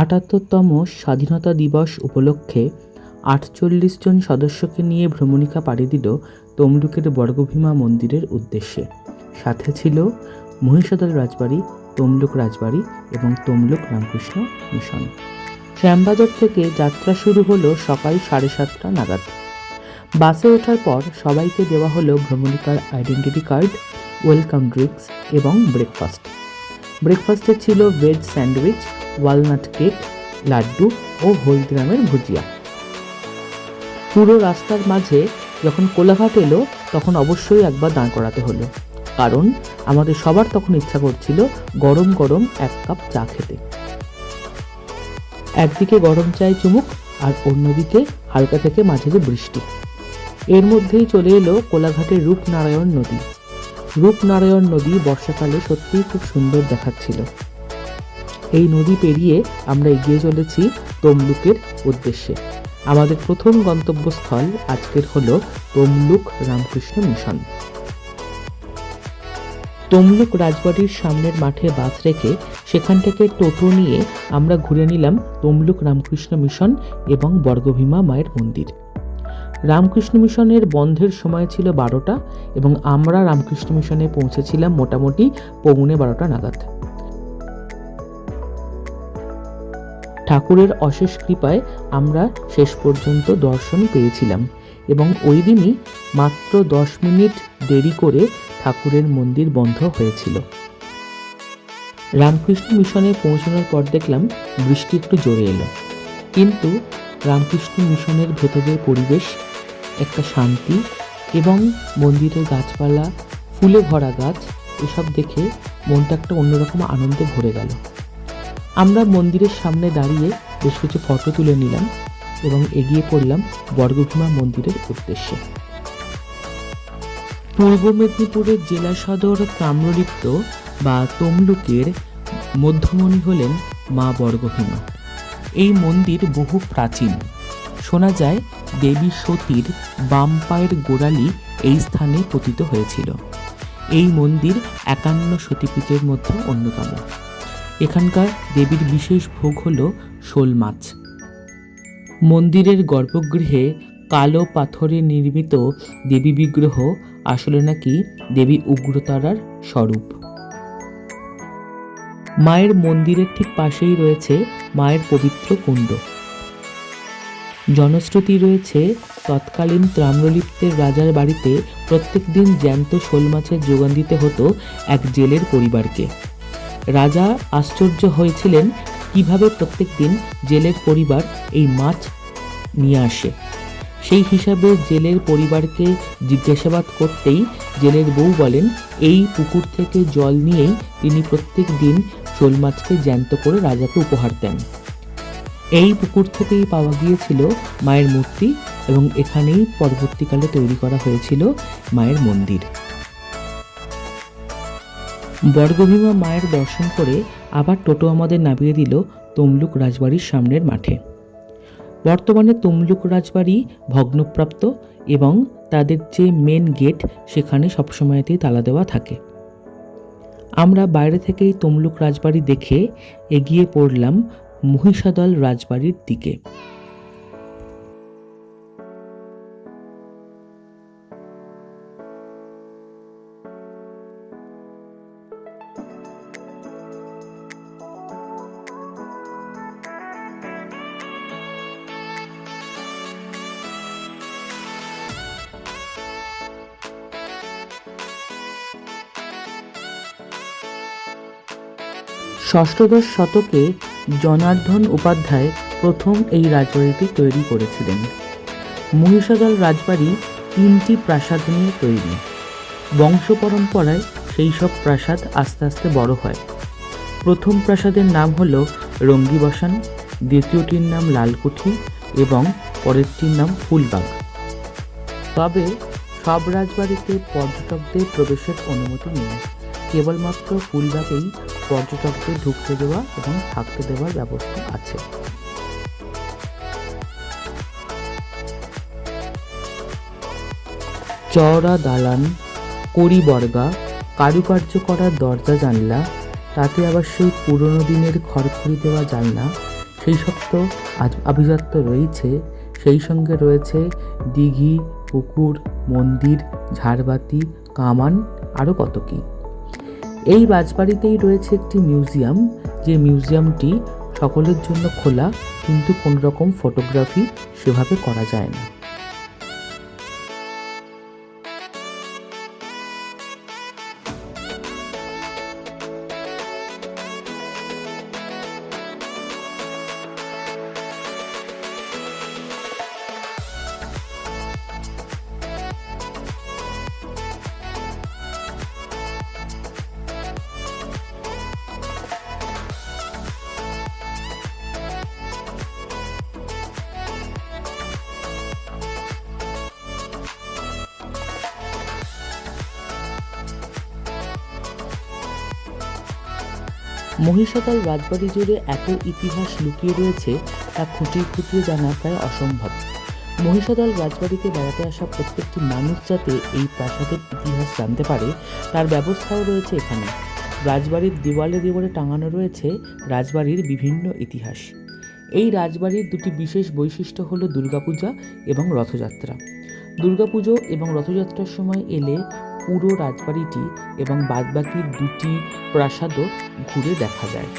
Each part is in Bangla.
আটাত্তরতম স্বাধীনতা দিবস উপলক্ষে আটচল্লিশ জন সদস্যকে নিয়ে ভ্রমণিকা পাড়ি দিল তমলুকের বর্গভীমা মন্দিরের উদ্দেশ্যে। সাথে ছিল মহিষাদল রাজবাড়ি, তমলুক রাজবাড়ি এবং তমলুক রামকৃষ্ণ মিশন। শ্যামবাজার থেকে যাত্রা শুরু হলো সকাল সাড়ে সাতটা নাগাদ। বাসে ওঠার পর সবাইকে দেওয়া হলো ভ্রমণিকার আইডেন্টিটি কার্ড, ওয়েলকাম ড্রিঙ্কস এবং ব্রেকফাস্ট। ব্রেকফাস্টে ছিল veg sandwich walnut cake laddoo ও হলদিরামের ভুজিয়া। পুরো রাস্তার মাঝে যখন কোলাঘাট এলো, তখন অবশ্যই একবার দাঁড় করাতে হলো। কারণ আমাদের সবার তখন ইচ্ছা করছিল গরম গরম এক কাপ চা খেতে। একদিকে গরম চায় চুমুক, আর অন্যদিকে হালকা থেকে মাঝে বৃষ্টি। এর মধ্যেই চলে এলো কোলাঘাটের রূপনারায়ণ নদী। রূপনারায়ণ নদী বর্ষাকালে সত্যিই খুব সুন্দর দেখাচ্ছিল। এই নদী পেরিয়ে আমরা এগিয়ে চলেছি তমলুকের উদ্দেশ্যে। আমাদের প্রথম গন্তব্যস্থল আজকের হল তমলুক রামকৃষ্ণ মিশন। তমলুক রাজবাড়ির সামনের মাঠে বাস রেখে সেখান থেকে টোটো নিয়ে আমরা ঘুরে নিলাম তমলুক রামকৃষ্ণ মিশন এবং বর্গভীমা মায়ের মন্দির। রামকৃষ্ণ মিশনের বন্ধের সময় ছিল বারোটা এবং আমরা রামকৃষ্ণ মিশনে পৌঁছেছিলাম মোটামুটি পৌনে বারোটা নাগাদ। ঠাকুরের অশেষ কৃপায় আমরা শেষ পর্যন্ত দর্শন পেয়েছিলাম এবং ওই দিনই মাত্র দশ মিনিট দেরি করে ঠাকুরের মন্দির বন্ধ হয়েছিল। রামকৃষ্ণ মিশনে পৌঁছানোর পর দেখলাম বৃষ্টি একটু জোরে এলো। কিন্তু রামকৃষ্ণ মিশনের ভেতরের পরিবেশ একটা শান্তি এবং মন্দিরের গাছপালা, ফুলে ভরা গাছ, এসব দেখে মনটা একটা অন্যরকম আনন্দে ভরে গেল। আমরা মন্দিরের সামনে দাঁড়িয়ে বেশ কিছু ফটো তুলে নিলাম এবং এগিয়ে পড়লাম বর্গভীমা মন্দিরের উদ্দেশ্যে। পূর্ব মেদিনীপুরের জেলা সদর তাম্রলিপ্ত বা তমলুকের মধ্যমণি হলেন মা বর্গভীমা। এই মন্দির বহু প্রাচীন। শোনা যায় দেবী সতীর বাম পায়ের গোড়ালি এই স্থানে পতিত হয়েছিল। এই মন্দির একান্ন সতীপীঠের মধ্যে অন্যতম। এখানকার দেবীর বিশেষ ভোগ হল শোল মাছ। মন্দিরের গর্ভগৃহে কালো পাথরে নির্মিত দেবী বিগ্রহ আসলে নাকি দেবী উগ্রতারার স্বরূপ। মায়ের মন্দিরের ঠিক পাশেই রয়েছে মায়ের পবিত্র কুণ্ড। জনশ্রুতি রয়েছে, তৎকালীন তাম্রলিপ্তের রাজার বাড়িতে প্রত্যেক দিন জ্যান্ত শোল মাছের যোগান দিতে হতো এক জেলের পরিবারকে। রাজা আশ্চর্য হয়েছিলেন কীভাবে প্রত্যেক দিন জেলের পরিবার এই মাছ নিয়ে আসে। সেই হিসাবে জেলের পরিবারকে জিজ্ঞাসাবাদ করতেই জেলের বউ বলেন, এই পুকুর থেকে জল নিয়েই তিনি প্রত্যেক দিন শোল মাছকে জ্যান্ত করে রাজাকে উপহার দেন। এই পুকুর থেকেই পাওয়া গিয়েছিল মায়ের মূর্তি এবং এখানেই পরবর্তীকালে তৈরি করা হয়েছিল মায়ের মন্দির। বর্গভীমা মায়ের দর্শন করে আবার টোটো আমাদের নামিয়ে দিল তমলুক রাজবাড়ির সামনের মাঠে। বর্তমানে তমলুক রাজবাড়ি ভগ্নপ্রাপ্ত এবং তাদের যে মেন গেট সেখানে সবসময়তেই তালা দেওয়া থাকে। আমরা বাইরে থেকেই তমলুক রাজবাড়ি দেখে এগিয়ে পড়লাম মহিষাদল রাজবাড়ির দিকে। ষষ্ঠদশ শতকে জনার্দন উপাধ্যায় প্রথম এই রাজবাড়িটি তৈরি করেছিলেন। মহিষাদল রাজবাড়ি তিনটি প্রাসাদ নিয়ে তৈরি। বংশ পরম্পরায় সেই সব প্রাসাদ আস্তে আস্তে বড় হয়। প্রথম প্রাসাদের নাম হলো রঙ্গিবসান, দ্বিতীয়টির নাম লালকুঠি এবং পরেরটির নাম ফুলবাগ। তবে সব রাজবাড়িতে পর্যটকদের প্রবেশের অনুমতি নেই। কেবলমাত্র ফুলবাগেই পর্যটকদের ঢুকতে দেওয়া এবং থাকতে দেওয়ার ব্যবস্থা আছে। চওড়া দালান, কড়ি বর্গা, কারুকার্য করার দরজা জানলা, তাতে আবার সেই পুরনো দিনের খড়খড়ি দেওয়া জানলা, সেই সব তো আভিজাত্য রয়েছে, সেই সঙ্গে রয়েছে দিঘি, পুকুর, মন্দির, ঝাড়বাতি, কামান, আরও কত কী। এই রাজবাড়িতেই রয়েছে একটি মিউজিয়াম, যে মিউজিয়ামটি সকলের জন্য খোলা, কিন্তু কোনো রকম ফটোগ্রাফি সেভাবে করা যায় না। মহিষাদল রাজবাড়ি জুড়ে এত ইতিহাস লুকিয়ে রয়েছে তা খুঁটিয়ে খুঁটিয়ে জানা প্রায় অসম্ভব। মহিষাদল রাজবাড়িতে বেড়াতে আসা প্রত্যেকটি মানুষ যাতে এই প্রাসাদের ইতিহাস জানতে পারে, তার ব্যবস্থাও রয়েছে এখানে। রাজবাড়ির দেওয়ালে দেওয়ালে টাঙানো রয়েছে রাজবাড়ির বিভিন্ন ইতিহাস। এই রাজবাড়ির দুটি বিশেষ বৈশিষ্ট্য হলো দুর্গাপূজা এবং রথযাত্রা। দুর্গাপুজো এবং রথযাত্রার সময় এলে পুরো রাজবাড়িটি এবং বাদবাকি দুটি প্রাসাদও ঘুরে দেখা যায়।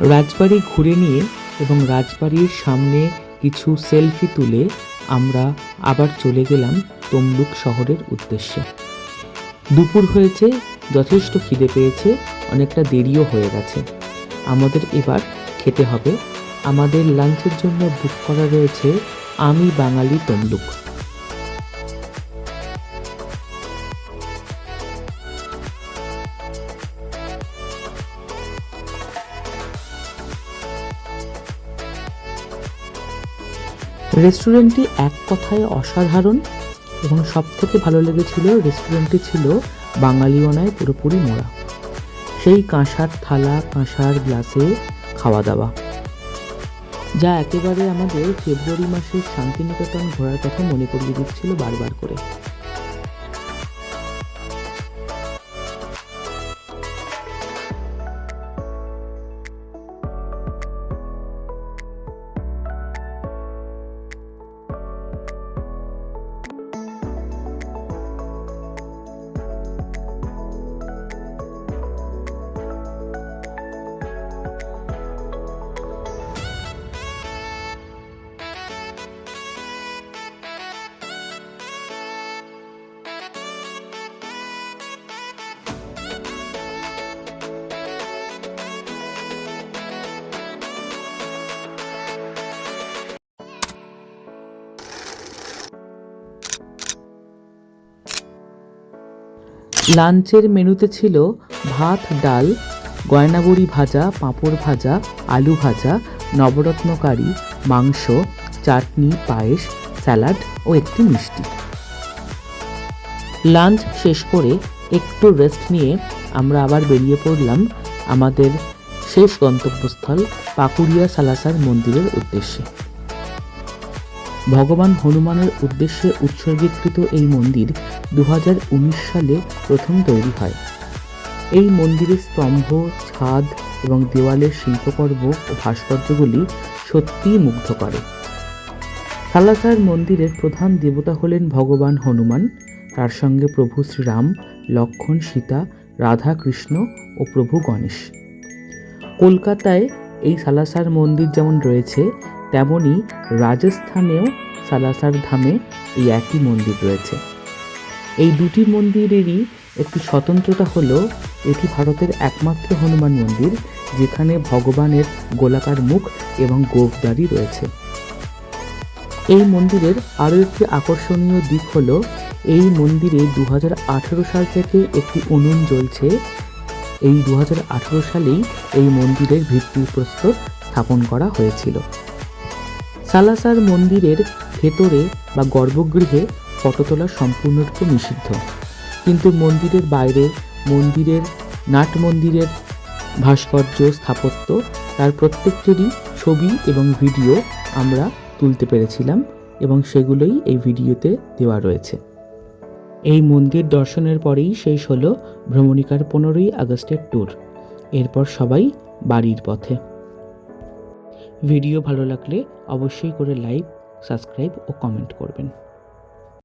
রাজবাড়ি ঘুরে নিয়ে এবং রাজবাড়ির সামনে কিছু সেলফি তুলে আমরা আবার চলে গেলাম তমলুক শহরের উদ্দেশ্যে। দুপুর হয়েছে, যথেষ্ট খিদে পেয়েছে, অনেকটা দেরিও হয়ে গেছে। আমাদের এবার খেতে হবে। আমাদের লাঞ্চের জন্য বুক করা রয়েছে আমি বাঙালি তমলুক। রেস্টুরেন্টটি এক কথায় অসাধারণ এবং সব থেকে ভালো লেগেছিল রেস্টুরেন্টটি ছিল বাঙালিওনায় পুরোপুরি মোড়া। সেই কাঁসার থালা, কাঁসার গ্লাসে খাওয়া দাওয়া। যা একেবারে আমাদের ফেব্রুয়ারি মাসের শান্তিনিকেতন ঘোরার কথা মনে করিয়ে দিচ্ছিল বারবার করে। লাঞ্চের মেনুতে ছিল ভাত, ডাল, গয়নাবড়ি ভাজা, পাঁপড় ভাজা, আলু ভাজা, নবরত্ন কারি, মাংস, চাটনি, পায়েস, স্যালাড ও একটি মিষ্টি। লাঞ্চ শেষ করে একটু রেস্ট নিয়ে আমরা আবার বেরিয়ে পড়লাম আমাদের শেষ গন্তব্যস্থল পাকুড়িয়া সালাসার মন্দিরের উদ্দেশ্যে। ভগবান হনুমানের উদ্দেশ্যে উৎসর্গীকৃত এই মন্দির দু সালে প্রথম তৈরি হয়। এই মন্দিরের স্তম্ভ, ছাদ এবং দেওয়ালের শিল্পকর্ম ও ভাস্কর্যগুলি সত্যিই মুগ্ধ করে। সালাসার মন্দিরের প্রধান দেবতা হলেন ভগবান হনুমান। তার সঙ্গে প্রভু শ্রীরাম, লক্ষণ সীতা রাধা কৃষ্ণ ও প্রভু গণেশ। কলকাতায় এই সালাসার মন্দির যেমন রয়েছে তেমনি রাজস্থানেও সালাসার ধামে এই একই মন্দির রয়েছে। এই দুটি মন্দিরেরই একটি স্বতন্ত্রতা হলো, এটি ভারতের একমাত্র হনুমান মন্দির, যেখানে ভগবানের গোলাকার মুখ এবং গোফদারি রয়েছে। এই মন্দিরের আরও একটি আকর্ষণীয় দিক হলো, এই মন্দিরে দু হাজার আঠেরো সাল থেকে একটি উনুন জ্বলছে। এই দু হাজার আঠেরো সালেই এই মন্দিরের ভিত্তিপ্রস্তর স্থাপন করা হয়েছিল। সালাসার মন্দিরের ভেতরে বা গর্ভগৃহে ফটো তোলা সম্পূর্ণরূপে নিষিদ্ধ। কিন্তু মন্দিরের বাইরে, মন্দিরের, নাট মন্দিরের ভাস্কর্য, স্থাপত্য, তার প্রত্যেকটিরই ছবি এবং ভিডিও আমরা তুলতে পেরেছিলাম এবং সেগুলোই এই ভিডিওতে দেওয়া রয়েছে। এই মন্দির দর্শনের পরেই শেষ হলো ভ্রমণিকার পনেরোই আগস্টের ট্যুর এরপর সবাই বাড়ির পথে। ভিডিও ভালো লাগলে অবশ্যই করে লাইক সাবস্ক্রাইব ও কমেন্ট করবেন।